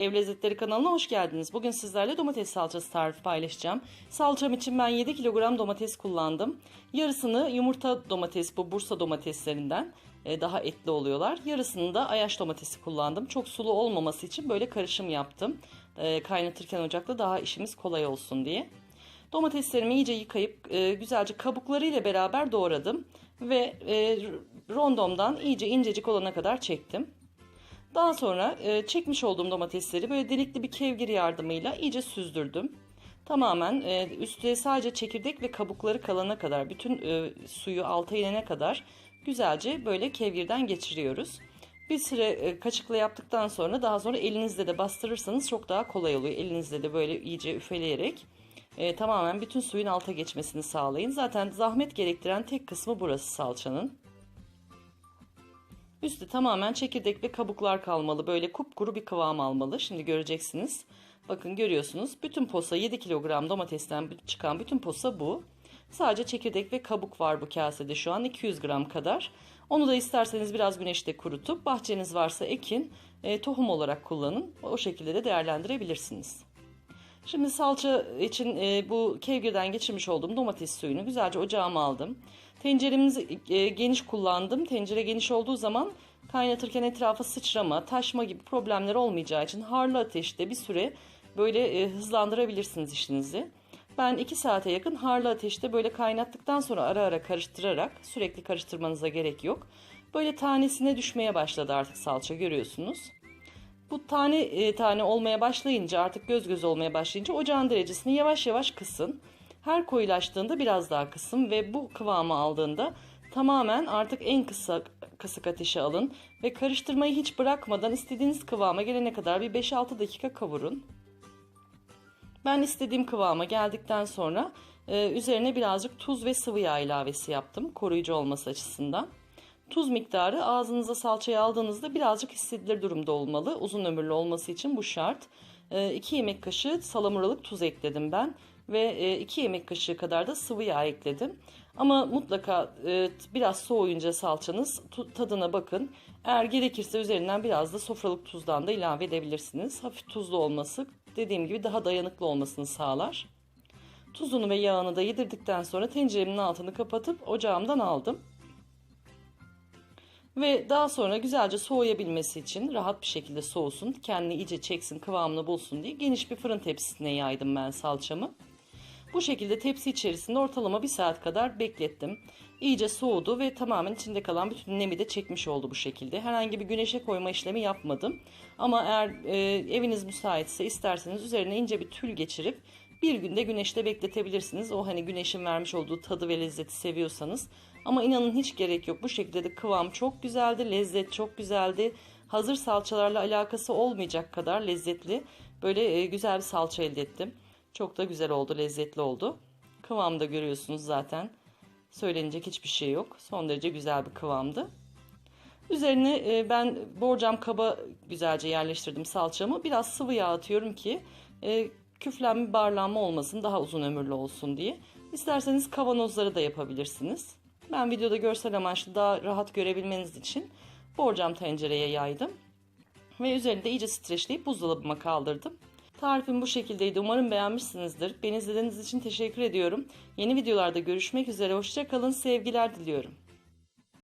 Ev Lezzetleri kanalına hoş geldiniz. Bugün sizlerle domates salçası tarifi paylaşacağım. Salçam için ben 7 kilogram domates kullandım. Yarısını yumurta domates, bu Bursa domateslerinden e, daha etli oluyorlar. Yarısını da ayaş domatesi kullandım. Çok sulu olmaması için böyle karışım yaptım. E, Kaynatırken ocakta daha işimiz kolay olsun diye. Domateslerimi iyice yıkayıp e, güzelce kabuklarıyla beraber doğradım. Ve rondomdan iyice incecik olana kadar çektim. Daha sonra e, çekmiş olduğum domatesleri böyle delikli bir kevgir yardımıyla iyice süzdürdüm. Tamamen e, üstte sadece çekirdek ve kabukları kalana kadar bütün e, suyu alta inene kadar güzelce böyle kevgirden geçiriyoruz. Bir süre e, kaşıkla yaptıktan sonra daha sonra elinizle de bastırırsanız çok daha kolay oluyor. Elinizle de böyle iyice üfeleyerek e, tamamen bütün suyun alta geçmesini sağlayın. Zaten zahmet gerektiren tek kısmı burası salçanın. Üstü tamamen çekirdek ve kabuklar kalmalı. Böyle kupkuru bir kıvam almalı. Şimdi göreceksiniz. Bakın görüyorsunuz. Bütün posa 7 kilogram domatesten çıkan bütün posa bu. Sadece çekirdek ve kabuk var bu kasede şu an 200 gram kadar. Onu da isterseniz biraz güneşte kurutup bahçeniz varsa ekin, e, tohum olarak kullanın. O şekilde de değerlendirebilirsiniz. Şimdi salça için e, bu kevgirden geçirmiş olduğum domates suyunu güzelce ocağıma aldım. Tenceremizi e, geniş kullandım. Tencere geniş olduğu zaman kaynatırken etrafa sıçrama, taşma gibi problemler olmayacağı için harlı ateşte bir süre böyle e, hızlandırabilirsiniz işinizi. Ben 2 saate yakın harlı ateşte böyle kaynattıktan sonra ara ara karıştırarak sürekli karıştırmanıza gerek yok. Böyle tanesine düşmeye başladı artık salça görüyorsunuz. Bu tane e, tane olmaya başlayınca artık göz göz olmaya başlayınca ocağın derecesini yavaş yavaş kısın. Her koyulaştığında biraz daha kısın ve bu kıvamı aldığında tamamen artık en kısa kısık ateşe alın ve karıştırmayı hiç bırakmadan istediğiniz kıvama gelene kadar bir 5-6 dakika kavurun. Ben istediğim kıvama geldikten sonra e, üzerine birazcık tuz ve sıvı yağ ilavesi yaptım koruyucu olması açısından. Tuz miktarı ağzınıza salçayı aldığınızda birazcık hissedilir durumda olmalı. Uzun ömürlü olması için bu şart. 2 yemek kaşığı salamuralık tuz ekledim ben ve 2 yemek kaşığı kadar da sıvı yağ ekledim. Ama mutlaka e, biraz soğuyunca salçanız tadına bakın. Eğer gerekirse üzerinden biraz da sofralık tuzdan da ilave edebilirsiniz. Hafif tuzlu olması dediğim gibi daha dayanıklı olmasını sağlar. Tuzunu ve yağını da yedirdikten sonra tenceremin altını kapatıp ocağımdan aldım. Ve daha sonra güzelce soğuyabilmesi için rahat bir şekilde soğusun, kendini iyice çeksin, kıvamını bulsun diye geniş bir fırın tepsisine yaydım ben salçamı. Bu şekilde tepsi içerisinde ortalama bir saat kadar beklettim. İyice soğudu ve tamamen içinde kalan bütün nemi de çekmiş oldu bu şekilde. Herhangi bir güneşe koyma işlemi yapmadım. Ama eğer e, eviniz müsaitse isterseniz üzerine ince bir tül geçirip bir günde güneşte bekletebilirsiniz. O hani güneşin vermiş olduğu tadı ve lezzeti seviyorsanız. Ama inanın hiç gerek yok. Bu şekilde de kıvam çok güzeldi. Lezzet çok güzeldi. Hazır salçalarla alakası olmayacak kadar lezzetli. Böyle e, güzel bir salça elde ettim. Çok da güzel oldu. Lezzetli oldu. Kıvamda görüyorsunuz zaten. Söylenecek hiçbir şey yok. Son derece güzel bir kıvamdı. Üzerine e, ben borcam kaba güzelce yerleştirdim salçamı. Biraz sıvı yağ atıyorum ki e, küflenme barlanma olmasın daha uzun ömürlü olsun diye. İsterseniz kavanozları da yapabilirsiniz. Ben videoda görsel amaçlı daha rahat görebilmeniz için borcam tencereye yaydım. Ve üzerinde iyice streçleyip buzdolabıma kaldırdım. Tarifim bu şekildeydi. Umarım beğenmişsinizdir. Beni izlediğiniz için teşekkür ediyorum. Yeni videolarda görüşmek üzere. Hoşçakalın. Sevgiler diliyorum.